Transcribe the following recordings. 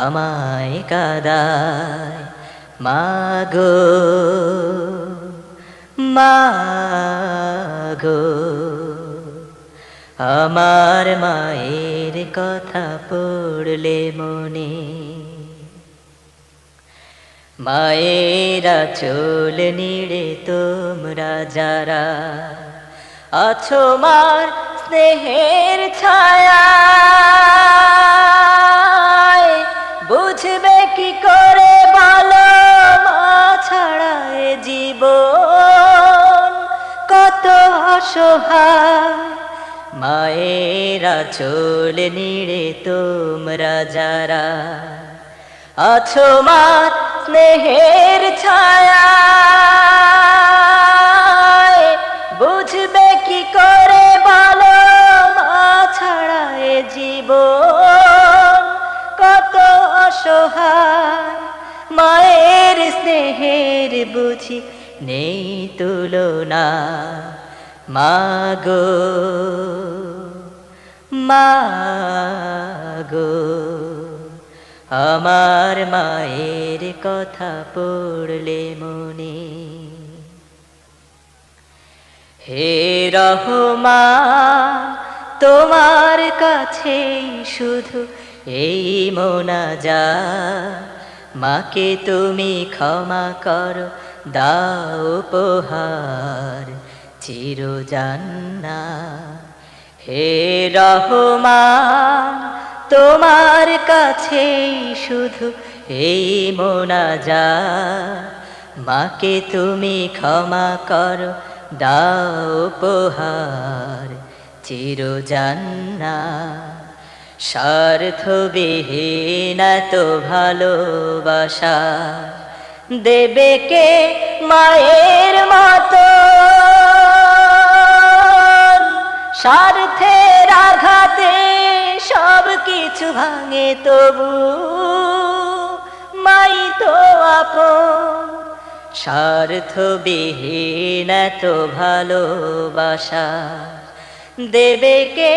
আমায় কাদায়। মাগো মাগো, আমার মায়ের কথা পড়লে মনে মায়েরা চোল নিড়ে তোমরা যারা আছো মার স্নেহের ছায়া। অসহায়। মায়েরা চোল নিড়ে তোমরা যারা আছো মার স্নেহের ছায়া বুঝবে কি করে বলো মা ছাড়া এ জীবন? কত অসহায়। মায়ের স্নেহের বুঝি নেই তুলনা। মাগো মাগো, আমার মায়ের কথা পড়লে মনে হে রহমা, তোমার কাছে শুধু এই মোনাজা। মাকে তুমি ক্ষমা করো, দাও উপহার। চিরজান্না হে রহমা তোমার কাছেই শুধু এই মোনাজা মাকে তুমি ক্ষমা করো, দাও পোহার উপহার চিরজান্না স্বার্থবিহীন তো ভালোবাসা, দেবে কে মায়ের মতো? স্বার্থের আঘাতে সব কিছু ভাঙে তবু। মাই তো আপন, স্বার্থবিহীন তো ভালোবাসা। দেবে কে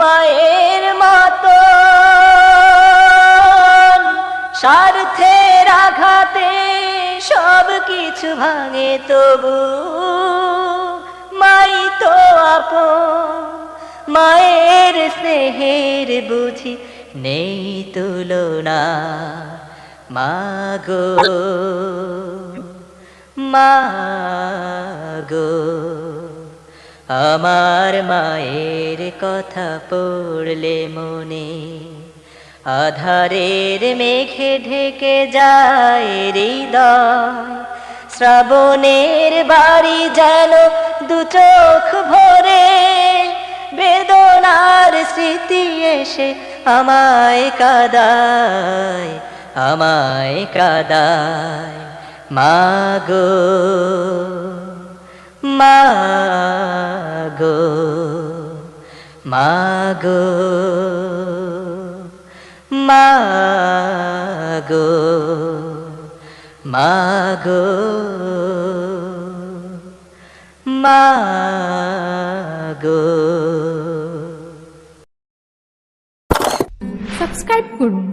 মায়ের মতো স্বার্থের আঘাতে সব কিছু ভাঙে তবু। আপন মায়ের স্নেহের বুঝি নেই তুলনা। মাগো মাগো, আমার মায়ের কথা পড়লে মনে আধারের মেঘে ঢেকে যায় হৃদয়। শ্রাবণের বাড়ি যেন চোখ ভরে বেদনার স্মৃতি এসে আমায় কাদায় আমায় কাদায়। মাগো মাগো মাগো মাগো মাগো মাগো। সাবস্ক্রাইব করুন।